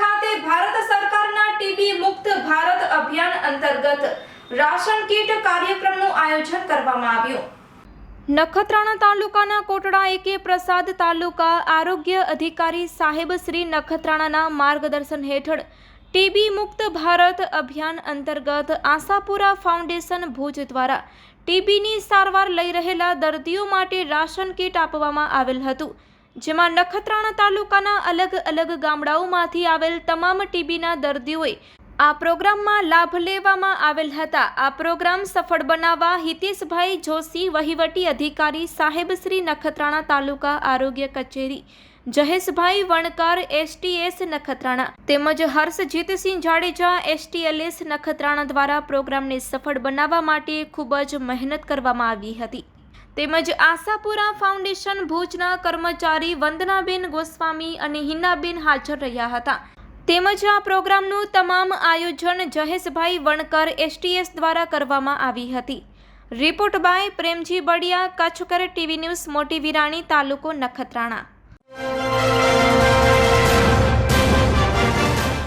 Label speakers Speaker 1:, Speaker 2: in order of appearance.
Speaker 1: ખાતે ભારત સરકારના ટીબી મુક્ત ભારત અભિયાન અંતર્ગત રાશન કીટ કાર્યક્રમનું આયોજન કરવામાં આવ્યું.
Speaker 2: નખત્રાણા તાલુકાના કોટડા એકે પ્રસાદ તાલુકા આરોગ્ય અધિકારી સાહેબ શ્રી નખત્રાણાના માર્ગદર્શન હેઠળ ટીબી મુક્ત ભારત અભિયાન અંતર્ગત આશાપુરા ફાઉન્ડેશન ભુજ દ્વારા ટીબીની સારવાર લઈ રહેલા દર્દીઓ માટે રાશન કીટ આપવામાં આવેલ હતું. જેમાં નખત્રાણા તાલુકાના અલગ અલગ ગામડાઓમાંથી આવેલ તમામ ટીબીના દર્દીઓએ આ પ્રોગ્રામમાં લાભ લેવામાં આવેલ હતા. આ પ્રોગ્રામ સફળ બનાવવા હિતેશભાઈ જોશી, વહીવટી અધિકારી સાહેબ શ્રી નખત્રાણા તાલુકા આરોગ્ય કચેરી જહેશભાઈ વણકર, એસટીએસ નખત્રાણા તેમજ હર્ષજીતસિંહ જાડેજા, એસટીએલએસ નખત્રાણા દ્વારા પ્રોગ્રામને સફળ બનાવવા માટે ખૂબ જ મહેનત કરવામાં આવી હતી. તેમજ આશાપુરા ફાઉન્ડેશન ભુજના કર્મચારી વંદનાબેન ગોસ્વામી અને હિનાબેન હાજર રહ્યા હતા. તેમજ આ પ્રોગ્રામનું તમામ આયોજન જહેશભાઈ વણકર એસટીએસ દ્વારા કરવામાં આવી હતી. રિપોર્ટ બાય પ્રેમજી બડિયા કચ્છકર ટીવી ન્યૂઝ, મોટી વિરાણી, તાલુકો નખત્રાણા.